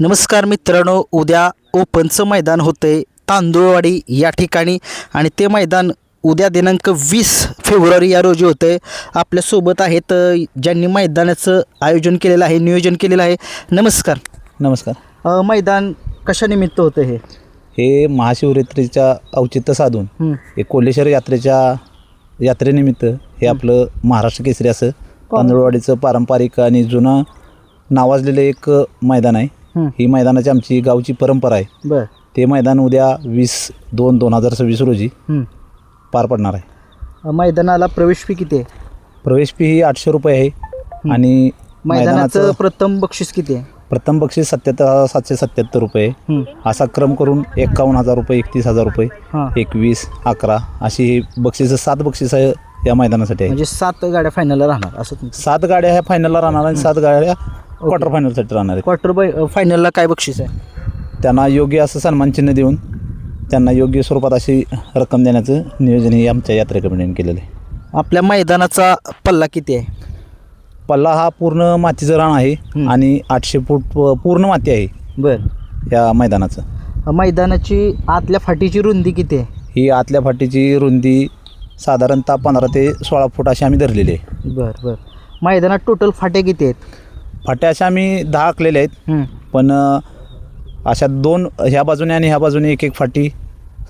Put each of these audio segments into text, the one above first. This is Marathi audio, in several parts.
नमस्कार मित्रांनो उद्या ओपनचं मैदान होतंय तांदूळवाडी या ठिकाणी. आणि ते मैदान उद्या दिनांक वीस फेब्रुवारी या रोजी होतं आहे आपल्यासोबत आहेत ज्यांनी मैदानाचं आयोजन केलेलं आहे नियोजन केलेलं आहे. नमस्कार. नमस्कार. अ, मैदान कशानिमित्त होतं हे? हे महाशिवरात्रीच्या औचित्य साधून हं. हे कोल्हेश्वर यात्रेच्या यात्रेनिमित्त हे आपलं महाराष्ट्र केसरी असं तांदूळवाडीचं पारंपरिक आणि जुनं नावाजलेलं एक मैदान आहे. हं. ही मैदानाची आमची गावची परंपरा आहे. बरं. ते मैदान उद्या वीस दोन दोन हजार सव्वीस रोजी हं. पार पडणार आहे. मैदानाला प्रवेश फी किती आहे? प्रवेश फी ही आठशे रुपये आहे. आणि मैदानाचं मैदानाचं प्रथम बक्षीस किती आहे? प्रथम बक्षीस सत्याहत्तर सातशे सत्याहत्तर रुपये हं. असा क्रम करून एकावन्न हजार रुपये एकतीस हजार रुपये हां. एकवीस अकरा अशी ही बक्षिसं सात बक्षिसं या मैदानासाठी आहे. म्हणजे सात गाड्या फायनलला राहणार असं तुमचं. सात गाड्या ह्या फायनलला राहणार आणि सात गाड्या क्वार्टर फायनलसाठी राहणार आहेत. क्वार्टर बाय फायनलला काय बक्षीस आहे? त्यांना योग्य असं सन्मान चिन्ह देऊन त्यांना योग्य स्वरूपात अशी रक्कम देण्याचं नियोजन हे आमच्या यात्रे कमिटीने केलेलं आहे. आपल्या मैदानाचा पल्ला किती आहे? पल्ला हा पूर्ण मातीचं रान आहे. आणि आठशे फूट पूर्ण माती आहे बरं. या मैदानाचं. मैदानाची आतल्या फाटीची रुंदी किती आहे? ही आतल्या फाटीची रुंदी साधारणतः पंधरा ते सोळा फूट अशी आम्ही धरलेली आहे. बरं बरं. मैदानात टोटल फाटे किती आहेत? फाट्या अशा आम्ही दहा आखलेल्या आहेत. पण अ, अशा दोन ह्या बाजूने आणि ह्या बाजूने एक एक फाटी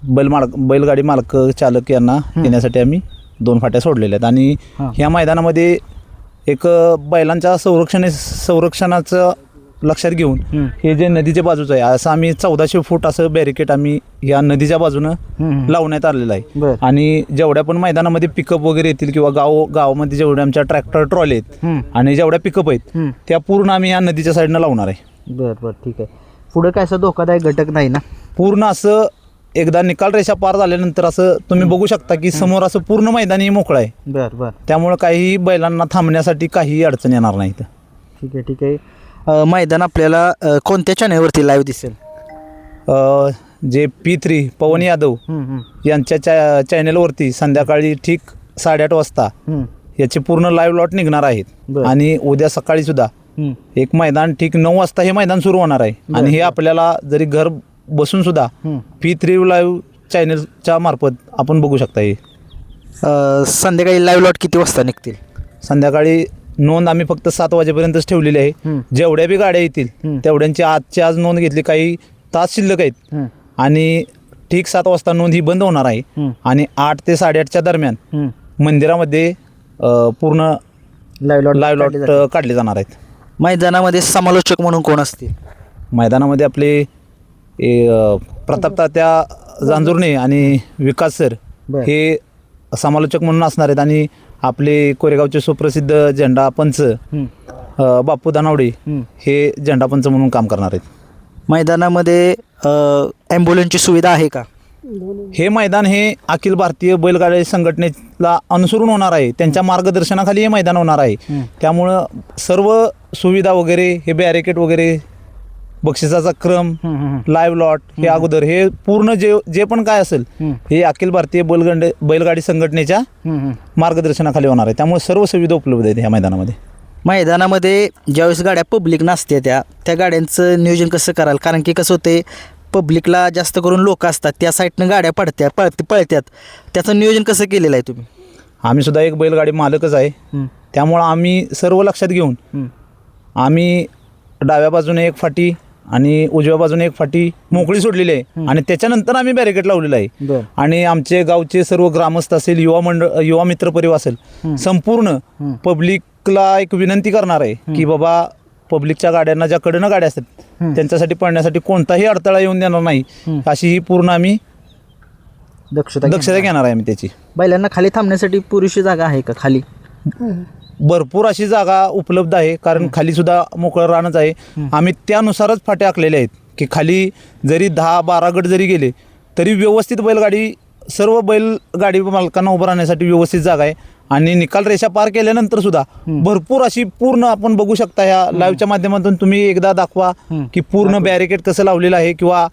बैल मालक बैलगाडी मालक चालक यांना येण्यासाठी आम्ही दोन फाट्या सोडलेल्या आहेत आणि हां. ह्या मैदानामध्ये एक अ, बैलांच्या संरक्षण संरक्षणाचं लक्षात घेऊन हं. जे नदीच्या बाजूचं आहे असं आम्ही चौदाशे फूट असं बॅरिकेड आम्ही या नदीच्या बाजूनं. लावण्यात आलेलं आहे. आणि जेवढ्या पण मैदानामध्ये पिकअप वगैरे येतील किंवा गाव गावामध्ये जेवढ्या आमच्या ट्रॅक्टर ट्रॉले आहेत. आणि जेवढ्या पिकअप आहेत. त्या पूर्ण आम्ही या नदीच्या साईडनं लावणार आहे. बरं बरं ठीक आहे. पुढं काय असं धोकादायक घटक नाही ना? पूर्ण असं एकदा निकाल रेषा पार झाल्यानंतर असं तुम्ही बघू शकता की समोर असं पूर्ण मैदानी मोकळं आहे. बरं बरं. त्यामुळं काही बैलांना थांबण्यासाठी काहीही अडचण येणार नाही ठीक आहे ठीक आहे. अ, मैदान आपल्याला अ, कोणत्या चॅनलवरती लाईव्ह दिसेल अ, जे पी थ्री पवन यादव. यांच्या चॅ चॅनेलवरती संध्याकाळी ठीक साडेआठ वाजता हं. याचे पूर्ण लाईव्ह लॉट निघणार आहेत बरं. आणि उद्या सकाळी सुद्धा. एक मैदान ठीक नऊ वाजता हे मैदान सुरू होणार आहे आणि हे आपल्याला जरी घर बसून सुद्धा. पी थ्री लाईव्ह चॅनलच्या मार्फत आपण बघू शकता हे अ, संध्याकाळी लाईव्ह लॉट किती वाजता निघतील संध्याकाळी नोंद आम्ही फक्त सात वाजेपर्यंतच ठेवलेली आहे. जेवढ्या बी गाड्या येतील. तेवढ्यांची आजची आज नोंद घेतली काही तास शिल्लक आहेत. आणि ठीक सात वाजता नोंद ही बंद होणार आहे. आणि आठ ते साडेआठच्या दरम्यान. मंदिरामध्ये पूर्ण लाईव्ह लॉट लाईव्ह लॉट. काढले जाणार आहेत मैदानामध्ये समालोचक म्हणून कोण असतील मैदानामध्ये आपले प्रताप तात्या जांजुर्णे आणि विकास सर. हे समालोचक म्हणून असणार आहेत आणि आपले कोरेगावचे सुप्रसिद्ध झेंडा पंच. अ, बापू दानावडे हं. झेंडा पंच म्हणून काम करणार आहेत मैदानामध्ये ॲम्ब्युलन्सची सुविधा आहे का हे मैदान हे अखिल भारतीय बैलगाडी संघटनेला अनुसरून होणार आहे त्यांच्या मार्गदर्शनाखाली हे मैदान होणार आहे. त्यामुळं सर्व सुविधा वगैरे हे बॅरिकेड वगैरे बक्षिसाचा क्रम. लाईव्ह लॉट हे अगोदर हे पूर्ण जे जे पण काय असेल हं. अखिल भारतीय बैलगंड बैलगाडी संघटनेच्या. मार्गदर्शनाखाली होणार आहे त्यामुळे सर्व सुविधा उपलब्ध आहेत ह्या मैदानामध्ये मैदानामध्ये ज्यावेळेस गाड्या पब्लिक नसते त्या त्या गाड्यांचं नियोजन कसं कराल कारण की कसं होते पब्लिकला जास्त करून लोक असतात त्या साईडनं गाड्या पडत्या पळत पळत्यात त्याचं नियोजन कसं केलेलं आहे तुम्ही आम्ही सुद्धा एक बैलगाडी मालकच आहे त्यामुळं आम्ही सर्व लक्षात घेऊन. आम्ही डाव्या बाजूने एक फाटी आणि उजव्या बाजूने एक फाटी मोकळी सोडलेली आहे. आणि त्याच्यानंतर आम्ही बॅरिकेड लावलेलं आहे. आणि आमचे गावचे सर्व ग्रामस्थ असेल युवा मंडळ युवा मित्र परिवार असेल संपूर्ण पब्लिकला एक विनंती करणार आहे की बाबा पब्लिकच्या गाड्यांना ज्या कडनं गाड्या असतात त्यांच्यासाठी पळण्यासाठी कोणताही अडथळा येऊन देणार नाही. अशी ही पूर्ण आम्ही दक्षता दक्षता घेणार. घेणार आहे आम्ही त्याची. बैलांना खाली थांबण्यासाठी पुरेशी जागा आहे का खाली? भरपूर अशी जागा उपलब्ध आहे कारण खाली सुद्धा मोकळं रानच आहे. आम्ही त्यानुसारच फाटे आखलेले आहेत की खाली जरी दहा बारा गट जरी गेले तरी व्यवस्थित बैलगाडी सर्व बैलगाडी मालकांना उभं राहण्यासाठी व्यवस्थित जागा आहे. आणि निकाल रेषा पार केल्यानंतर सुद्धा भरपूर अशी पूर्ण आपण बघू शकता ह्या लाईव्हच्या माध्यमातून तुम्ही एकदा दाखवा की पूर्ण बॅरिकेड कसं लावलेलं आहे किंवा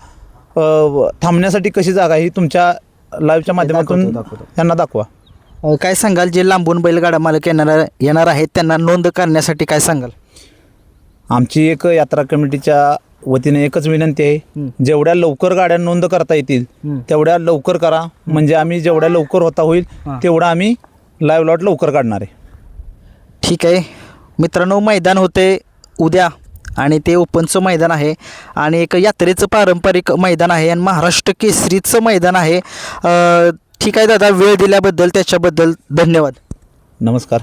थांबण्यासाठी कशी जागा आहे ही तुमच्या लाईव्हच्या माध्यमातून. त्यांना दाखवा. अ, काय सांगाल? जे लांबून बैलगाडा मालक येणार येणार आहेत त्यांना नोंद करण्यासाठी काय सांगाल? आमची एक यात्रा कमिटीच्या वतीने एकच विनंती आहे. जेवढ्या लवकर गाड्या नोंद करता येतील तेवढ्या लवकर करा. म्हणजे आम्ही जेवढ्या लवकर होता होईल तेवढा आम्ही लाईव्ह लॉट लवकर काढणार आहे. ठीक आहे. मित्रांनो मैदान होते उद्या आणि ते ओपनचं मैदान आहे. आणि एक यात्रेचं पारंपरिक मैदान आहे आणि महाराष्ट्र केसरीचं मैदान आहे. अ, ठीक आहे दादा वेळ दिल्याबद्दल त्याच्याबद्दल धन्यवाद. नमस्कार.